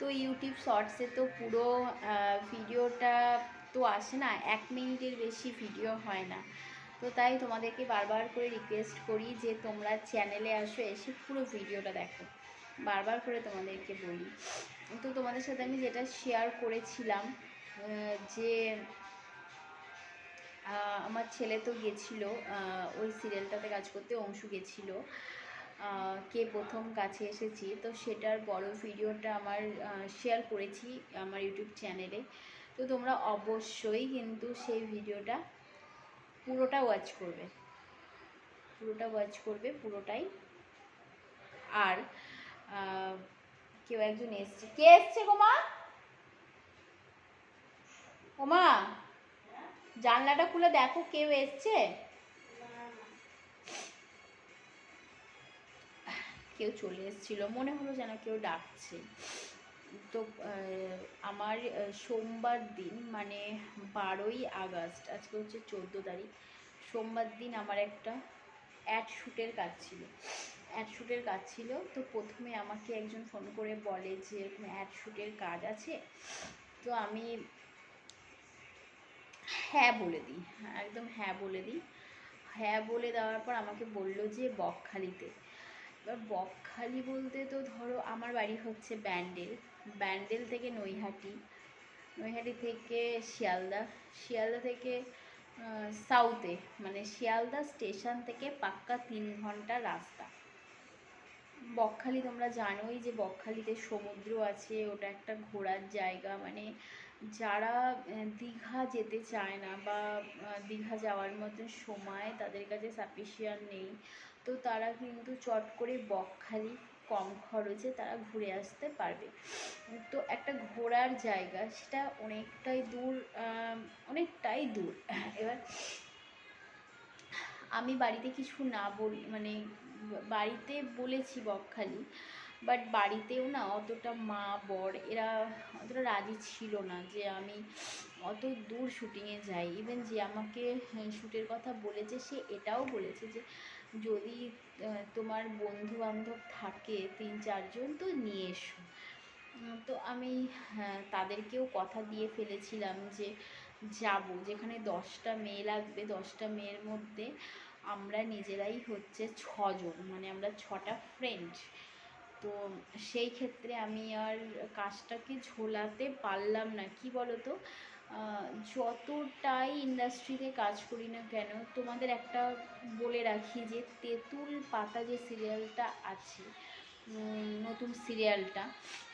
তো ইউটিউব শর্টসে তো পুরো ভিডিওটা তো আসে না, এক মিনিটের বেশি ভিডিও হয় না। তো তাই তোমাদেরকে বারবার করে রিকোয়েস্ট করি যে তোমরা চ্যানেলে আসো, এসে পুরো ভিডিওটা দেখো। বারবার করে তোমাদেরকে বলি। তো তোমাদের সাথে আমি যেটা শেয়ার করেছিলাম যে আমার ছেলে তো গেছিল ওই সিরিয়ালটাতে কাজ করতে, অংশু গেছিল। কে প্রথম কাছে এসেছি, তো সেটার বড় ভিডিওটা আমার শেয়ার করেছি আমার ইউটিউব চ্যানেলে তো তোমরা অবশ্যই কিন্তু সেই ভিডিওটা পুরোটা ওয়াচ করবে। পুরোটা ওয়াচ করবে, পুরোটাই। আর কেউ একজন এসছে। কে এসছে গোমা ওমা জানলাটা খুলে দেখো, কেউ এসছে? কেউ চলে এসেছিল, মনে হলো যেন কেউ ডাকছে। তো আমার সোমবার দিন মানে বারোই আগস্ট, আজকে হচ্ছে চোদ্দ তারিখ, সোমবার দিন আমার একটা অ্যাড শ্যুটের কাজ ছিল। অ্যাড শ্যুটের কাজ ছিল, তো প্রথমে আমাকে একজন ফোন করে বলে যে অ্যাড শ্যুটের কাজ আছে? তো আমি হ্যাঁ বলে দিই, একদম হ্যাঁ বলে দিই। হ্যাঁ বলে দেওয়ার পর আমাকে বলল যে, বকখালিতে। এবার বকখালি বলতে তো ধরো আমার বাড়ি হচ্ছে ব্যান্ডেল। ব্যান্ডেল থেকে নৈহাটি। নৈহাটি থেকে শিয়ালদা। শিয়ালদা থেকে সাউথে মানে শিয়ালদা স্টেশন থেকে পাক্কা তিন ঘণ্টা রাস্তা। বকখালি তোমরা জানোই যে বকখালিতে সমুদ্র আছে, ওটা একটা ঘোরার জায়গা। মানে যারা দীঘা যেতে চায় না বা দীঘা যাওয়ার মতন সময় তাদের কাছে সাফিসিয়েন্ট নেই। তো তারা কিন্তু চট করে বকখালি কম খরচে তারা ঘুরে আসতে পারবে। তো একটা ঘোরার জায়গা সেটা অনেকটাই দূর অনেকটাই দূর। এবার আমি বাড়িতে কিছু না বলি মানে বাড়িতে বলেছি বকখালি বাট বাড়িতেও না অতটা মা বর এরা অতটা রাজি ছিল না যে আমি অত দূর শুটিংয়ে যাই। ইভেন যে আমাকে শ্যুটের কথা বলেছে সে এটাও বলেছে যে যদি তোমার বন্ধু বান্ধব থাকে তিন চারজন তো নিয়ে এসো। তো আমি হ্যাঁ, তাদেরকেও কথা দিয়ে ফেলেছিলাম যে যাব। যেখানে দশটা মেয়ে লাগবে দশটা মেয়ের মধ্যে আমরা নিজেরাই হচ্ছে ছজন। মানে আমরা ছটা ফ্রেন্ড তো সেই ক্ষেত্রে আমি আর কাজটাকে ঝোলাতে পারলাম না। কি বলো তো যতটাই ইন্ডাস্ট্রিতে কাজ করি না কেন, তোমাদের একটা বলে রাখি যে, তেঁতুল পাতা যে সিরিয়ালটা আছে নতুন সিরিয়ালটা,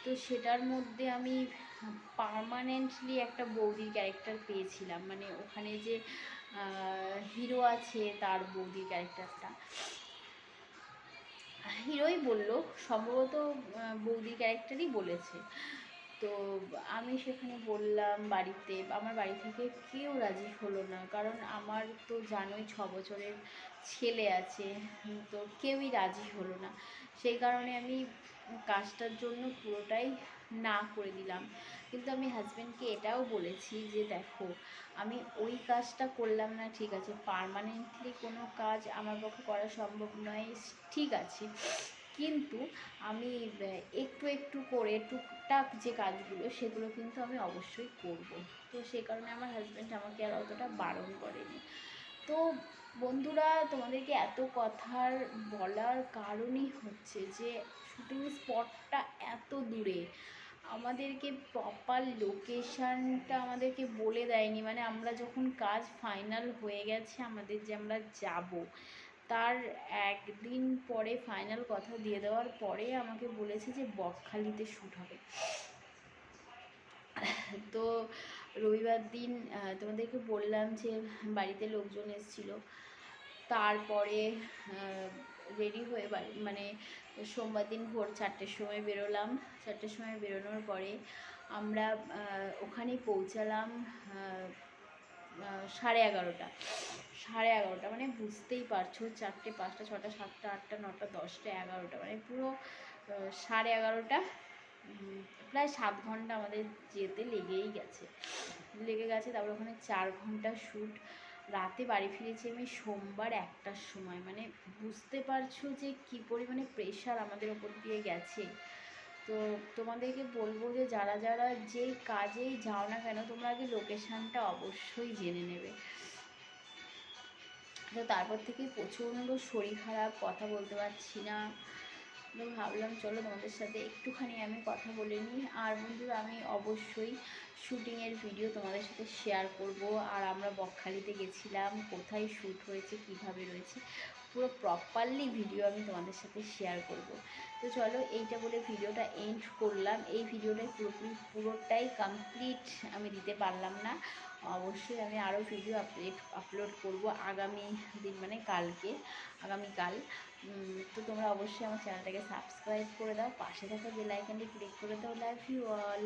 তো সেটার মধ্যে আমি পার্মানেন্টলি একটা বৌদির ক্যারেক্টার পেয়েছিলাম। মানে ওখানে যে হিরো আছে তার বৌদির ক্যারেক্টারটা হিরোই বলল, সম্ভবত বৌদির ক্যারেক্টারই বলেছে। তো আমি সেখানে বললাম বাড়িতে, আমার বাড়ি থেকে কেউ রাজি হলো না, কারণ আমার তো জানোই ছ বছরের ছেলে আছে তো কেউই রাজি হলো না। সেই কারণে আমি কাজটার জন্য পুরোটাই না করে দিলাম। কিন্তু আমি হাজব্যান্ডকে এটাও বলেছি যে দেখো, আমি ওই কাজটা করলাম না, ঠিক আছে পার্মানেন্টলি কোনো কাজ আমার পক্ষে করা সম্ভব নয়, ঠিক আছে। কিন্তু আমি একটু একটু করে টুকটাক যে কাজগুলো, সেগুলো কিন্তু আমি অবশ্যই করব। তো সে কারণে আমার হাজব্যান্ড আমাকে আর অতটা বারণ করেনি। তো বন্ধুরা, তোমাদেরকে এত কথার বলার কারণই হচ্ছে যে শুটিং স্পটটা এত দূরে। আমাদেরকে প্রপার লোকেশানটা আমাদেরকে বলে দেয়নি। মানে আমরা যখন কাজ ফাইনাল হয়ে গেছে, আমাদের যে আমরা যাব, তার একদিন পরে ফাইনাল কথা দিয়ে দেওয়ার পরে আমাকে বলেছে যে বকখালিতে শ্যুট হবে। তো রবিবার দিন তোমাদেরকে বললাম যে বাড়িতে লোকজন এসেছিল। তারপরে রেডি হয়ে বাড়ি মানে সোমবার দিন ভোর চারটের সময় বেরোলাম। চারটের সময় বেরোনোর পরে আমরা আহ, ওখানেই পৌঁছালাম সাড়ে এগারোটা। সাড়ে এগারোটা মানে বুঝতেই পারছ চারটে পাঁচটা ছটা সাতটা আটটা নটা দশটা এগারোটা মানে পুরো সাড়ে এগারোটা প্রায় সাত ঘণ্টা আমাদের যেতে লেগেই গেছে। লেগে গেছে তারপর ওখানে চার ঘণ্টা শ্যুট। রাতে বাড়ি ফিরেছি আমি সোমবার একটার সময়। মানে বুঝতে পারছ যে কী পরিমাণে প্রেশার আমাদের ওপর দিয়ে গেছে। তো তোমাদেরকে বলব যে যারা যারা যে কাজেই যাও না কেন, তোমরা আগে লোকেশানটা অবশ্যই জেনে নেবে। তো তারপর থেকে প্রচণ্ড শরীর খারাপ, কথা বলতে পারছি না। তো ভাবলাম চলো তোমাদের সাথে একটুখানি আমি কথা বলে নিই। আর বন্ধুরা, আমি অবশ্যই শ্যুটিংয়ের ভিডিও তোমাদের সাথে শেয়ার করব। আর আমরা বকখালিতে গেছিলাম, কোথায় শ্যুট হয়েছে, কীভাবে রয়েছে, পুরো প্রপারলি ভিডিও আমি তোমাদের সাথে শেয়ার করব। তো চলো, এইটা বলে ভিডিওটা এন্ড করলাম। এই ভিডিওটা পুরোপুরি, পুরোটাই কমপ্লিট আমি দিতে পারলাম না। অবশ্যই আমি আরও ভিডিও আপলোড আপলোড করব আগামী দিন মানে কালকে আগামীকাল তো তোমরা অবশ্যই আমার চ্যানেলটাকে সাবস্ক্রাইব করে দাও। পাশে থাকা বেল আইকনটি ক্লিক করে দাও। Live you all